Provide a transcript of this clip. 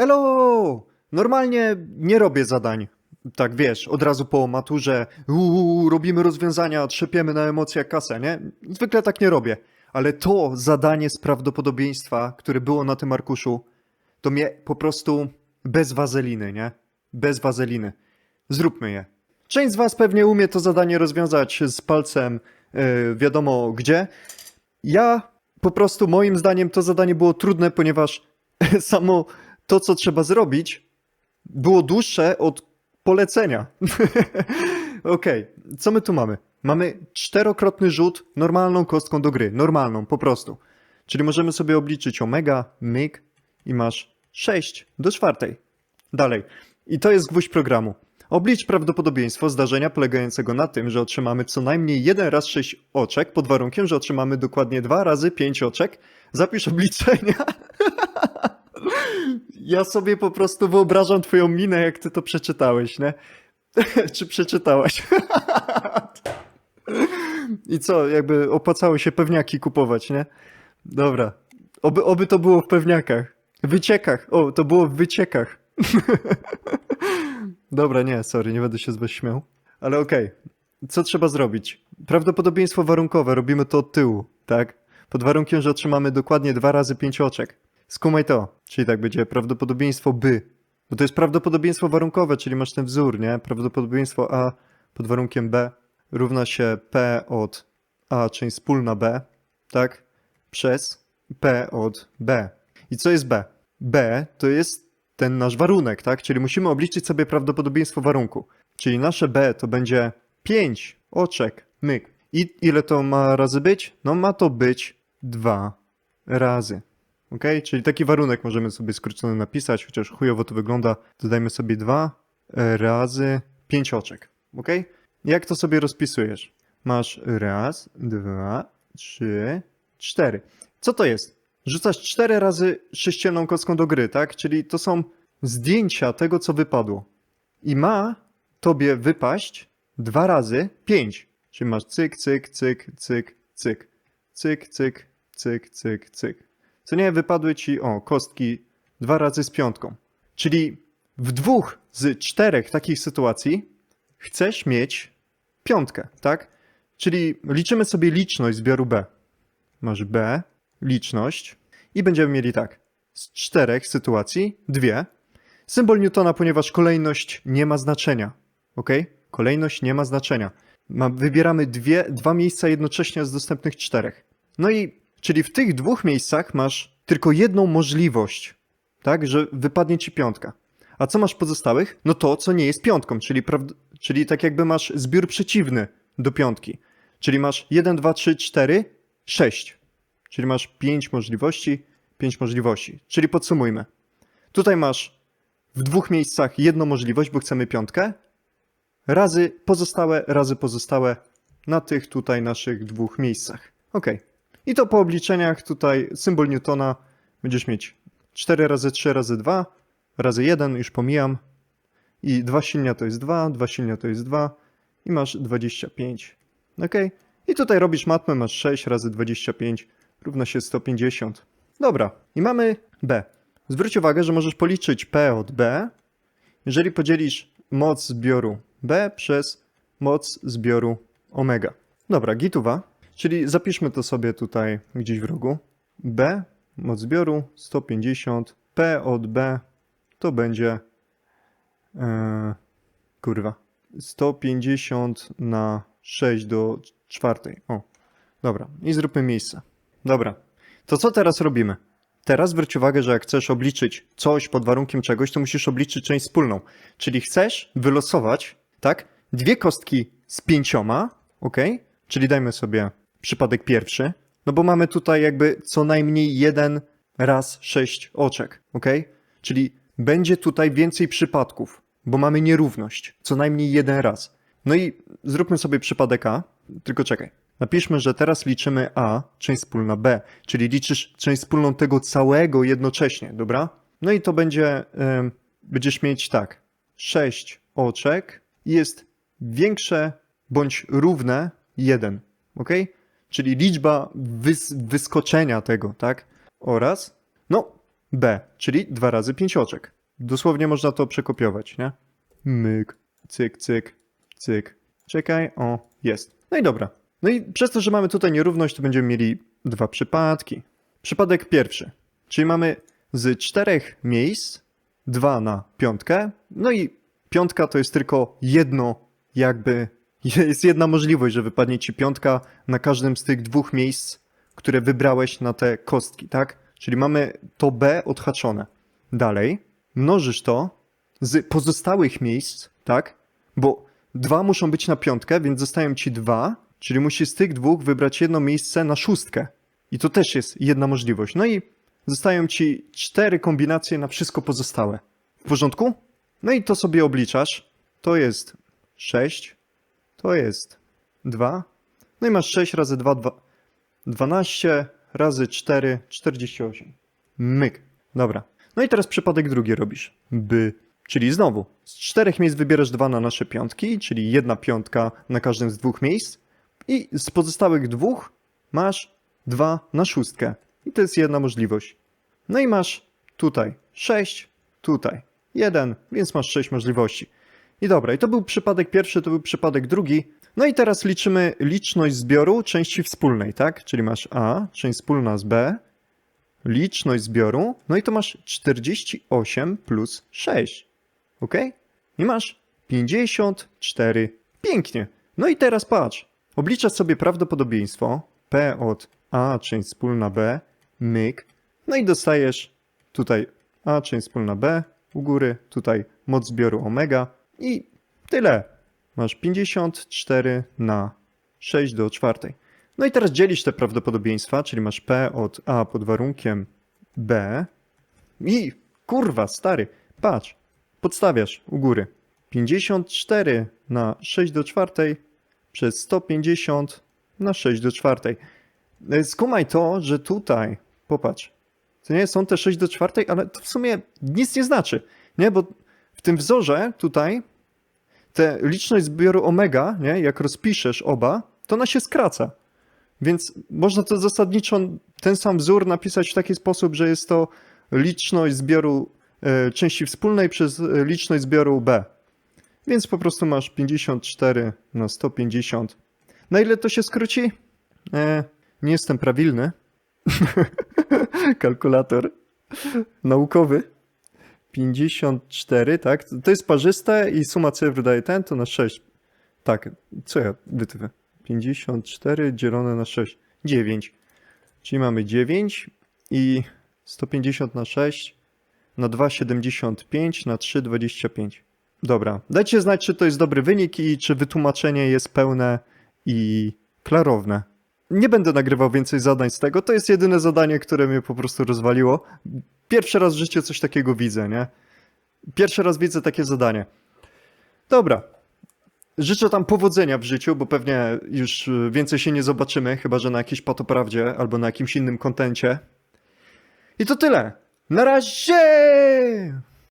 Elo! Normalnie nie robię zadań. Tak wiesz, od razu po maturze uuu, robimy rozwiązania, trzepiemy na emocjach kasę, nie? Zwykle tak nie robię. Ale to zadanie z prawdopodobieństwa, które było na tym arkuszu, to mnie po prostu bez wazeliny, nie? Bez wazeliny. Zróbmy je. Część z was pewnie umie to zadanie rozwiązać z palcem yy, wiadomo gdzie. Ja po prostu moim zdaniem to zadanie było trudne, ponieważ samo to, co trzeba zrobić, było dłuższe od polecenia. Okej, co my tu mamy? Mamy czterokrotny rzut normalną kostką do gry. Normalną, po prostu. Czyli możemy sobie obliczyć omega, myk i masz 6 do czwartej. Dalej. I to jest gwóźdź programu. Oblicz prawdopodobieństwo zdarzenia polegającego na tym, że otrzymamy co najmniej jeden raz 6 oczek, pod warunkiem, że otrzymamy dokładnie dwa razy 5 oczek. Zapisz obliczenia. Ja sobie po prostu wyobrażam twoją minę, jak ty to przeczytałeś, nie? Czy przeczytałaś? I co, jakby opłacało się pewniaki kupować, nie? Dobra. Oby, oby to było w pewniakach. Wyciekach. O, to było w wyciekach. Dobra, nie, sorry, nie będę się z was śmiał. Ale okej. Co trzeba zrobić? Prawdopodobieństwo warunkowe, robimy to od tyłu, tak? Pod warunkiem, że otrzymamy dokładnie dwa razy pięć oczek. Skumaj to. Czyli tak będzie prawdopodobieństwo by. Bo to jest prawdopodobieństwo warunkowe, czyli masz ten wzór, nie? Prawdopodobieństwo A pod warunkiem B równa się P od A, czyli wspólna B, tak? Przez P od B. I co jest B? B to jest ten nasz warunek, tak? Czyli musimy obliczyć sobie prawdopodobieństwo warunku. Czyli nasze B to będzie 5 oczek, myk. I ile to ma razy być? No ma to być dwa razy. Ok? Czyli taki warunek możemy sobie skrócony napisać, chociaż chujowo to wygląda. Dodajmy sobie 2 razy 5 oczek. Ok? Jak to sobie rozpisujesz? Masz raz, dwa, trzy, cztery. Co to jest? Rzucasz cztery razy sześcienną kostką do gry, tak? Czyli to są zdjęcia tego, co wypadło. I ma tobie wypaść dwa razy pięć. Czyli masz cyk, cyk, cyk, cyk, cyk. Cyk, cyk, cyk, cyk, cyk. Co nie, wypadły ci, o, kostki dwa razy z piątką. Czyli w dwóch z czterech takich sytuacji chcesz mieć piątkę, tak? Czyli liczymy sobie liczność zbioru B. Masz B, liczność i będziemy mieli tak. Z czterech sytuacji dwie. Symbol Newtona, ponieważ kolejność nie ma znaczenia. Ok? Kolejność nie ma znaczenia. Ma, wybieramy dwie, dwa miejsca jednocześnie z dostępnych czterech. No i, czyli w tych dwóch miejscach masz tylko jedną możliwość, tak, że wypadnie ci piątka. A co masz pozostałych? No to, co nie jest piątką, czyli, czyli tak jakby masz zbiór przeciwny do piątki. Czyli masz 1, 2, 3, 4, 6. Czyli masz 5 możliwości, 5 możliwości. Czyli podsumujmy. Tutaj masz w dwóch miejscach jedną możliwość, bo chcemy piątkę, razy pozostałe, razy pozostałe na tych tutaj naszych dwóch miejscach. Ok. I to po obliczeniach tutaj symbol Newtona będziesz mieć 4 razy 3 razy 2 razy 1, już pomijam. I 2 silnia to jest 2, 2 silnia to jest 2 i masz 25. Ok. I tutaj robisz matmę, masz 6 razy 25 równa się 150. Dobra, i mamy B. Zwróć uwagę, że możesz policzyć P od B, jeżeli podzielisz moc zbioru B przez moc zbioru omega. Dobra, gituwa, czyli zapiszmy to sobie tutaj gdzieś w rogu. B, moc zbioru 150, P od B to będzie e, kurwa 150 na 6 do czwartej. O, dobra, i zróbmy miejsce. Dobra, to co teraz robimy? Teraz zwróć uwagę, że jak chcesz obliczyć coś pod warunkiem czegoś, to musisz obliczyć część wspólną. Czyli chcesz wylosować, tak, dwie kostki z pięcioma, ok? Czyli dajmy sobie przypadek pierwszy, no bo mamy tutaj jakby co najmniej jeden raz sześć oczek, ok? Czyli będzie tutaj więcej przypadków, bo mamy nierówność, co najmniej jeden raz. No i zróbmy sobie przypadek A, tylko czekaj. Napiszmy, że teraz liczymy A, część wspólna B, czyli liczysz część wspólną tego całego jednocześnie, dobra? No i to będzie, ym, będziesz mieć tak, 6 oczek jest większe bądź równe 1, ok? Czyli liczba wys wyskoczenia tego, tak? Oraz, no, B, czyli 2 razy 5 oczek. Dosłownie można to przekopiować, nie? Myk, cyk, cyk, cyk. Czekaj, o, jest. No i dobra. No i przez to, że mamy tutaj nierówność, to będziemy mieli dwa przypadki. Przypadek pierwszy, czyli mamy z czterech miejsc dwa na piątkę, no i piątka to jest tylko jedno, jakby jest jedna możliwość, że wypadnie ci piątka na każdym z tych dwóch miejsc, które wybrałeś na te kostki, tak? Czyli mamy to B odhaczone. Dalej mnożysz to z pozostałych miejsc, tak? Bo dwa muszą być na piątkę, więc zostają ci dwa, czyli musisz z tych dwóch wybrać jedno miejsce na szóstkę. I to też jest jedna możliwość. No i zostają ci cztery kombinacje na wszystko pozostałe. W porządku? No i to sobie obliczasz. To jest 6, to jest 2. No i masz 6 razy 2, 2 12 razy 4, 48. Myk. Dobra. No i teraz przypadek drugi robisz. By, czyli znowu, z czterech miejsc wybierasz dwa na nasze piątki, czyli jedna piątka na każdym z dwóch miejsc. I z pozostałych dwóch masz dwa na szóstkę. I to jest jedna możliwość. No i masz tutaj 6, tutaj 1, więc masz 6 możliwości. I dobra, i to był przypadek pierwszy, to był przypadek drugi. No i teraz liczymy liczność zbioru części wspólnej, tak? Czyli masz A, część wspólna z B, liczność zbioru, no i to masz 48 plus 6. Ok? I masz 54. Pięknie. No i teraz patrz. Obliczasz sobie prawdopodobieństwo P od A, część wspólna B, myk. No i dostajesz tutaj A, część wspólna B, u góry, tutaj moc zbioru omega i tyle. Masz 54 na 6 do czwartej. No i teraz dzielisz te prawdopodobieństwa, czyli masz P od A pod warunkiem B i kurwa, stary, patrz, podstawiasz u góry 54 na 6 do czwartej przez 150 na 6 do czwartej. E, Skumaj to, że tutaj, popatrz, to nie są te 6 do czwartej, ale to w sumie nic nie znaczy, nie? Bo w tym wzorze tutaj te liczność zbioru omega, nie? Jak rozpiszesz oba, to ona się skraca. Więc można to zasadniczo ten sam wzór napisać w taki sposób, że jest to liczność zbioru e, części wspólnej przez e, liczność zbioru B. Więc po prostu masz 54 na 150. Na ile to się skróci? E, nie jestem prawilny. Kalkulator naukowy. 54, tak? To jest parzyste i suma cyfr daje ten, to na 6. Tak, co ja wytywę? 54 dzielone na 6. 9. Czyli mamy 9 i 150 na 6 na 2,75 na 3,25. Dobra, dajcie znać, czy to jest dobry wynik i czy wytłumaczenie jest pełne i klarowne. Nie będę nagrywał więcej zadań z tego, to jest jedyne zadanie, które mnie po prostu rozwaliło. Pierwszy raz w życiu coś takiego widzę, nie? Pierwszy raz widzę takie zadanie. Dobra. Życzę tam powodzenia w życiu, bo pewnie już y, więcej się nie zobaczymy, chyba że na jakiejś patoprawdzie albo na jakimś innym kontencie. I to tyle. Na razie!